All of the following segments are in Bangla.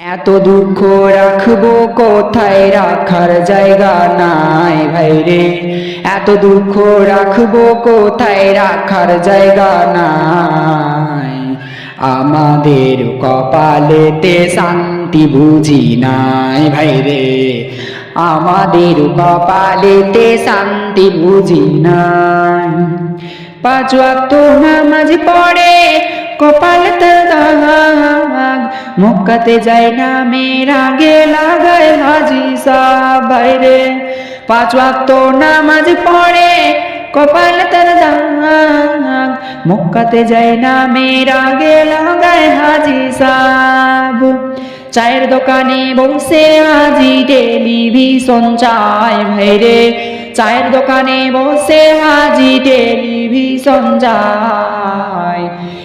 এত দুঃখ রাখব কোথায়? রাখার জায়গা নাই ভাইরে। এত দুঃখ রাখব কোথায়? রাখার জায়গা নাই। আমাদের কপালেতে শান্তি বুঝি নাই ভাইরে। আমাদের কপালেতে শান্তি বুঝি নাই। পাঁচ নামাজ পড়ে কপাল দাগ, মক্কাতে যায় না মেয়ের আগে লাগায় হাজি সাহ বাইরে। পাঁচ ওয়াক্ত নামাজ পড়ে কপাল তার দাগ, মক্কাতে যায় না মেয়ের আগে লাগায় হাজি সাহ চায়ের দোকানে বসে হাজি টেলিভিশন চায় ভাইরে। চায়ের দোকানে বসে হাজি টেলিভিশন যায়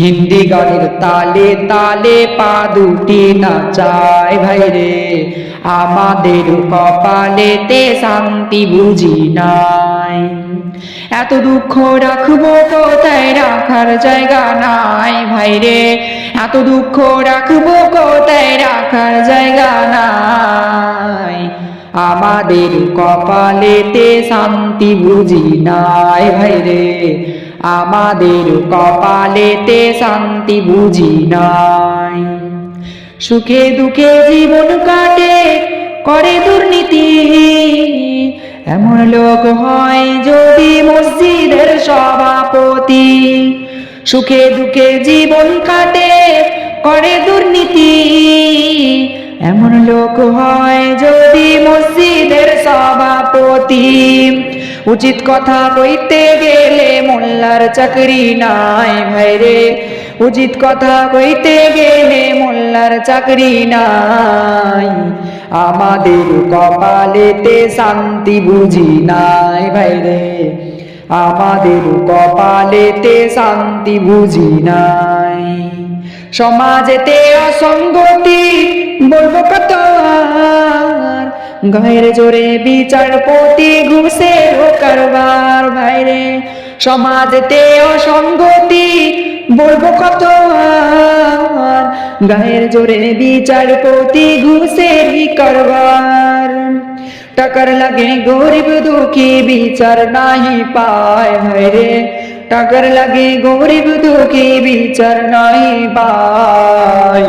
হিন্দি গানের তালে তালে পা দুটি নাচায় ভাই রে আমাদের কপালেতে শান্তি বুঝি নাই। এত দুঃখ রাখব কোথায়? রাখার জায়গা নাই ভাই রে এত দুঃখ রাখব কোথায়? রাখার জায়গা নাই। আমাদের কপালেতে শান্তি বুঝি নাই ভাইরে। আমাদের কপালেতে শান্তি বুঝি নাই। সুখে দুঃখে জীবন কাটে, করে দুর্নীতি। এমন লোক হয় যদি মসজিদের সভাপতি। সুখে দুঃখে জীবন কাটে, করে দুর্নীতি। এমন লোক হয় যদি মসজিদের সভাপতি। উচিত কথা কইতে গেলে মোল্লার চাকরি নাই ভাইরে উচিত কথা কইতে গেলে মোল্লার চাকরি নাই। আমাদের কপালেতে শান্তি বুঝি নাই ভাইরে আমাদের কপালেতে শান্তি বুঝি নাই। সমাজেতে অসঙ্গতি বলব আর গায়ের জোরে বিচারপতি ঘুষের কারবার ভাইরে সমাজেতে অসঙ্গতি, বলব কত আর? গায়ের জোরে বিচারপতি ঘুষের কারবার টাকার লাগে গরিব দুঃখী, বিচার নাহি পায় ভাইরে টাকার লাগে গরিব দুঃখী, বিচার নাহি পায়।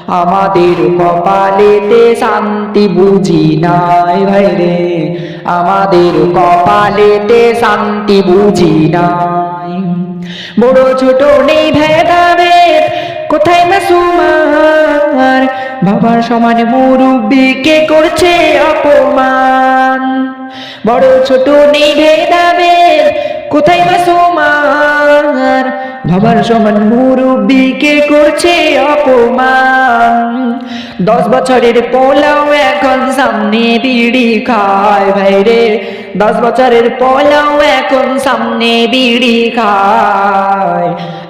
আমাদের কপালেতে শান্তি বুঝি নাই, ভাই রে। আমাদের কপালেতে শান্তি বুঝি নাই। বড় ছোট নেই ভেদাভেদ, কোথায় মাসুমার বাবার সমান মুরব্বীকে করছে অপমান? বড় ছোট নেই ভেদাভেদ, কোথায় মাসুমার বাবার সমান মুরব্বীকে করছে অপমান? দশ বছরের পোলাও এখন সামনে বিড়ি খায় ভাইরে দশ বছরের পোলাও এখন সামনে বিড়ি খায়।